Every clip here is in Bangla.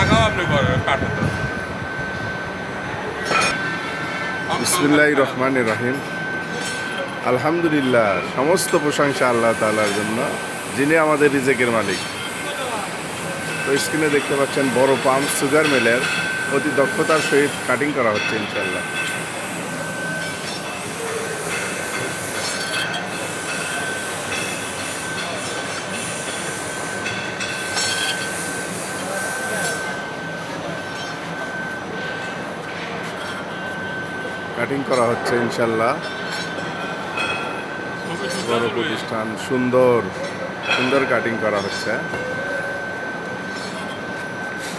টাকাও আপনি রহমান রহিম। আলহামদুলিল্লাহ, সমস্ত প্রশংসা আল্লাহ তালার জন্য, যিনি আমাদের রিজেকের মালিক। তো স্ক্রিনে দেখতে পাচ্ছেন বড় পাম্প সুগার মিলের অতি দক্ষতার সহিত কাটিং করা হচ্ছে ইনশাল্লাহ কাটিং করা হচ্ছে, ইনশাল্লাহ। বড় প্রতিষ্ঠান, সুন্দর সুন্দর কাটিং করা হচ্ছে।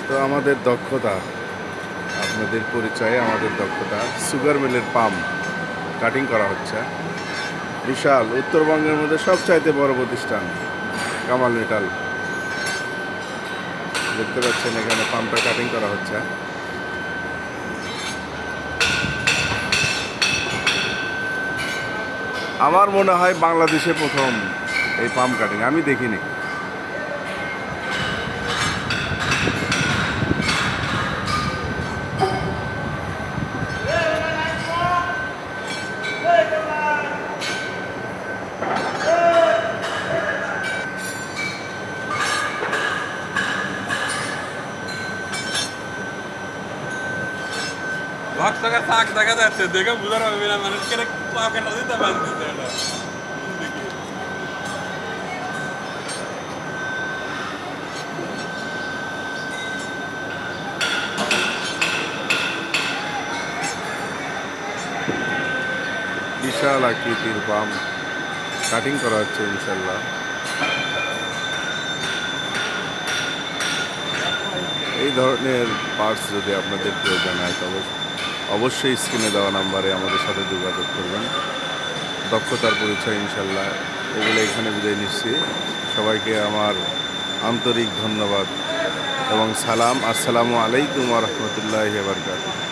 তো আমাদের দক্ষতা, আপনাদের পরিচয়ে আমাদের দক্ষতা, সুগার মিলের পাম্প কাটিং করা হচ্ছে। বিশাল, উত্তরবঙ্গের মধ্যে সবচাইতে বড় প্রতিষ্ঠান, কামাল মেটাল। দেখতে পাচ্ছেন এখানে পাম্পটা কাটিং করা হচ্ছে। আমার মনে হয় বাংলাদেশে প্রথম এই পাম কাটিং। আমি দেখিনি। ভাগ টাকা শাক দেখা যাচ্ছে দেখে বুঝার হবে না মানুষকে পাকেটা দিতে পারতেছে এটা বিশাল আকৃতির পাম্প কাটিং করা হচ্ছে ইনশাল্লাহ এই ধরনের পার্টস যদি আপনাদের প্রয়োজন হয় তবে অবশ্যই স্ক্রিনে দেওয়া নাম্বারে আমাদের সাথে যোগাযোগ করবেন। দক্ষতার পরিচয় ইনশাল্লাহ এগুলো এখানে বিদায় নিচ্ছি। সবাইকে আমার আন্তরিক ধন্যবাদ এবং সালাম। আসসালামু আলাইকুম রহমতুল্লাহ বারকাত